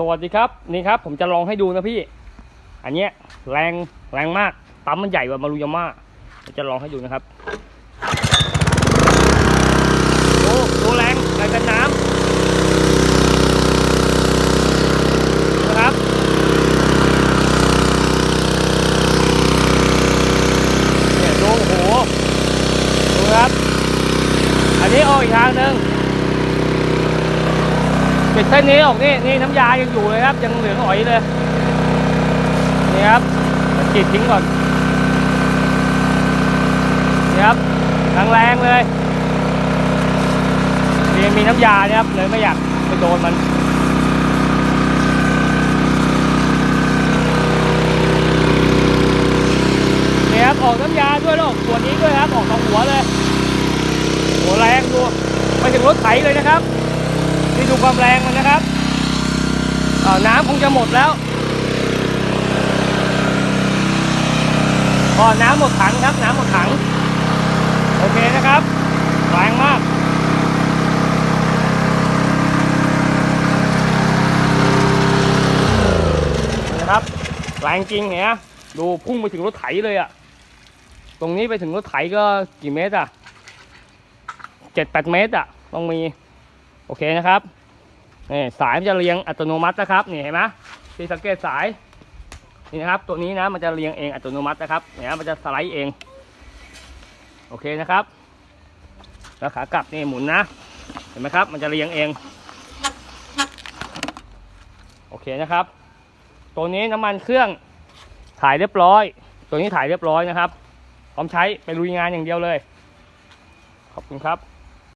สวัสดีครับนี่ครับ ผมจะลองให้ดูนะพี่ อันเนี้ยแรงแรงมากปั๊มมันใหญ่กว่ามารุยาม่าจะลองให้ดูนะครับดูดูแรงแรงกันน้ำนะครับเนี่ยดูโหดูครับ อันนี้ออกอีกทางหนึ่ง ปิดเส้นนี้ออกนี่นี่น้ำยายังอยู่เลยครับ ยังเหลืองอ๋อยเลยนี่ครับฉีดทิ้งก่อนนี่ครับแรงๆเลยนี่มีน้ำยาเนี่ยครับเลยไม่อยากไปโดนมันนี่ครับออกน้ำยาด้วยแล้วออกตัวนี้ด้วยครับออกตรงหัวเลยโหแรงดูไปถึงรถไถเลยนะครับ นี่ดูความแรงมันนะครับน้ำคงจะหมดแล้วอ๋อน้ำหมดถังครับ น้ำหมดถัง โอเคนะครับ แรงมากนะครับ แรงจริงเนี่ยดูพุ่งไปถึงรถไถเลยอะตรงนี้ไปถึงรถไถก็กี่เมตรอะเจ็ดแปดเมตรอะต้องมี โอเคนะครับนี่สายมันจะเรียงอัตโนมัตินะครับนี่เห็นไหมที่สังเกตสายนี่นะครับ ตัวนี้นะมันจะเรียงเองอัตโนมัตินะครับเนี่ยมันจะสไลด์เอง โอเคนะครับ แล้วขากลับนี่หมุนนะ เห็นไหมครับ มันจะเรียงเอง โอเคนะครับ ตัวนี้น้ำมันเครื่องถ่ายเรียบร้อย ตัวนี้ถ่ายเรียบร้อยนะครับพร้อมใช้ไปลุยงานอย่างเดียวเลย ขอบคุณครับ